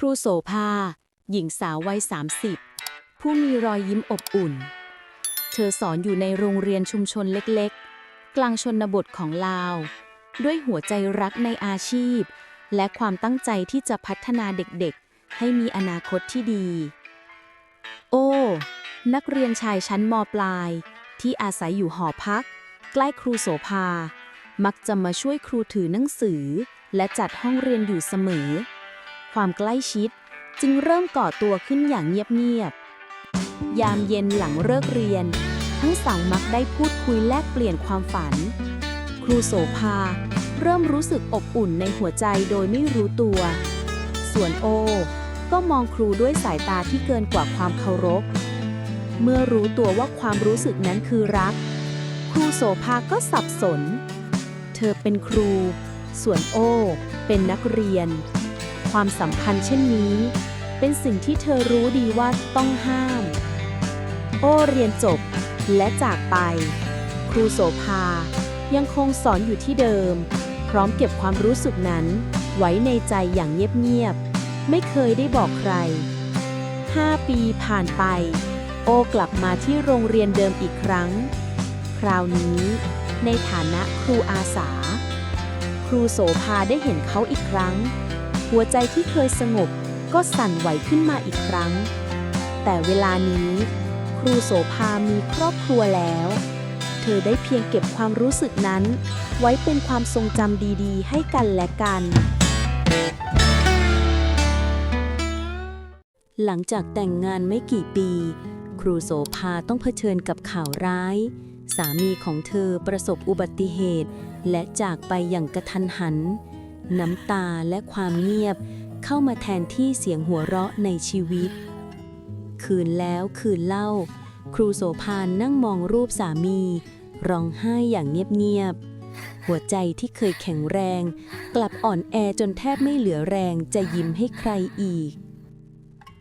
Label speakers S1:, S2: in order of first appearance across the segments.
S1: ครูโสภา หญิงสาววัย 30 ผู้มีรอยยิ้มอบอุ่น เธอสอนอยู่ในโรงเรียนชุมชนเล็กๆ กลางชนบทของลาว ด้วยหัวใจรักในอาชีพ และความตั้งใจที่จะพัฒนาเด็กๆ ให้มีอนาคตที่ดี โอ้ นักเรียนชายชั้นมปลาย ที่อาศัยอยู่หอพัก ใกล้ครูโสภา มักจะมาช่วยครูถือหนังสือ และจัดห้องเรียนอยู่เสมอ ความใกล้ชิด จึงเริ่มก่อตัวขึ้นอย่างเงียบๆยามเย็นหลังเลิกเรียน ทั้งสองมักได้พูดคุยแลกเปลี่ยนความฝัน ครูโสภา เริ่มรู้สึกอบอุ่นในหัวใจโดยไม่รู้ตัว ส่วนโอ ก็มองครูด้วยสายตาที่เกินกว่าความเคารพ เมื่อรู้ตัวว่าความรู้สึกนั้นคือรัก ครูโสภาก็สับสน เธอเป็นครู ส่วนโอ เป็นนักเรียน ความสัมพันธ์เช่นนี้ เป็นสิ่งที่เธอรู้ดีว่าต้องห้าม โอเรียนจบ และจากไป ครูโสภา ยังคงสอนอยู่ที่เดิม พร้อมเก็บความรู้สึกนั้น ไว้ในใจอย่างเงียบๆ ไม่เคยได้บอกใคร 5 ปีผ่านไป โอกลับมาที่โรงเรียนเดิมอีกครั้ง คราวนี้ในฐานะครูอาสา ครูโสภาได้เห็นเขาอีกครั้ง หัวใจที่เคยสงบก็สั่นไหวขึ้นมาอีกครั้ง แต่เวลานี้ ครูโสภามีครอบครัวแล้ว เธอได้เพียงเก็บความรู้สึกนั้น ไว้เป็นความทรงจำดีๆ ให้กันและกัน หลังจากแต่งงานไม่กี่ปี ครูโสภาต้องเผชิญกับข่าวร้าย สามีของเธอประสบอุบัติเหตุ และจากไปอย่างกระทันหัน น้ำตาและความเงียบเข้ามาแทนที่เสียงหัวเราะในชีวิต คืนแล้วคืนเล่า ครูโสภานนั่งมองรูปสามี ร้องไห้อย่างเงียบๆ หัวใจที่เคยแข็งแรง กลับอ่อนแอจนแทบไม่เหลือแรงจะยิ้มให้ใครอีก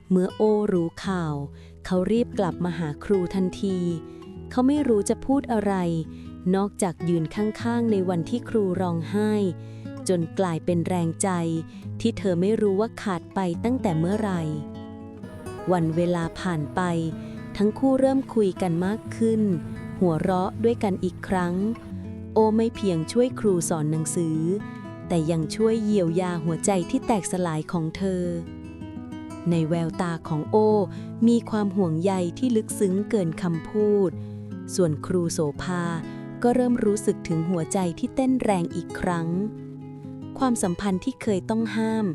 S1: เมื่อโอรู้ข่าว เขารีบกลับมาหาครูทันที เขาไม่รู้จะพูดอะไร นอกจากยืนข้างๆ ในวันที่ครูร้องไห้ จนกลายเป็นแรงใจ ที่เธอไม่รู้ว่าขาดไปตั้งแต่เมื่อไหร่ วันเวลาผ่านไป ทั้งคู่เริ่มคุยกันมากขึ้น หัวเราะด้วยกันอีกครั้ง โอไม่เพียงช่วยครูสอนหนังสือ แต่ยังช่วยเยียวยาหัวใจที่แตกสลายของเธอ ในแววตาของโอ มีความห่วงใยที่ลึกซึ้งเกินคำพูด ส่วนครูโสภาก็เริ่มรู้สึกถึงหัวใจที่เต้นแรงอีกครั้ง ความสัมพันธ์ที่เคยต้องห้าม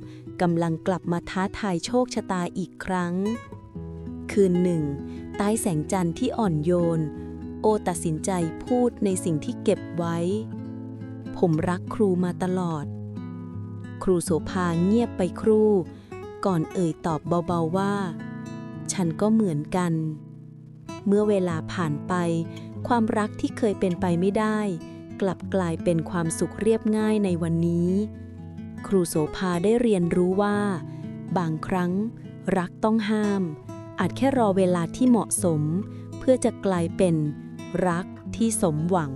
S1: กำลังกลับมาท้าทายโชคชะตาอีกครั้ง คืนหนึ่ง ใต้แสงจันทร์ที่อ่อนโยน โอตัดสินใจพูดในสิ่งที่เก็บไว้ ผมรักครูมาตลอด ครูโสภาเงียบไปครู่ ก่อนเอ่ยตอบเบาๆว่า ฉันก็เหมือนกัน เมื่อเวลาผ่านไป ความรักที่เคยเป็นไปไม่ได้ กลับกลายเป็นความสุขเรียบง่ายในวันนี้ ครูโสภาได้เรียนรู้ว่า บางครั้ง รักต้องห้าม อาจแค่รอเวลาที่เหมาะสม เพื่อจะกลายเป็นรักที่สมหวัง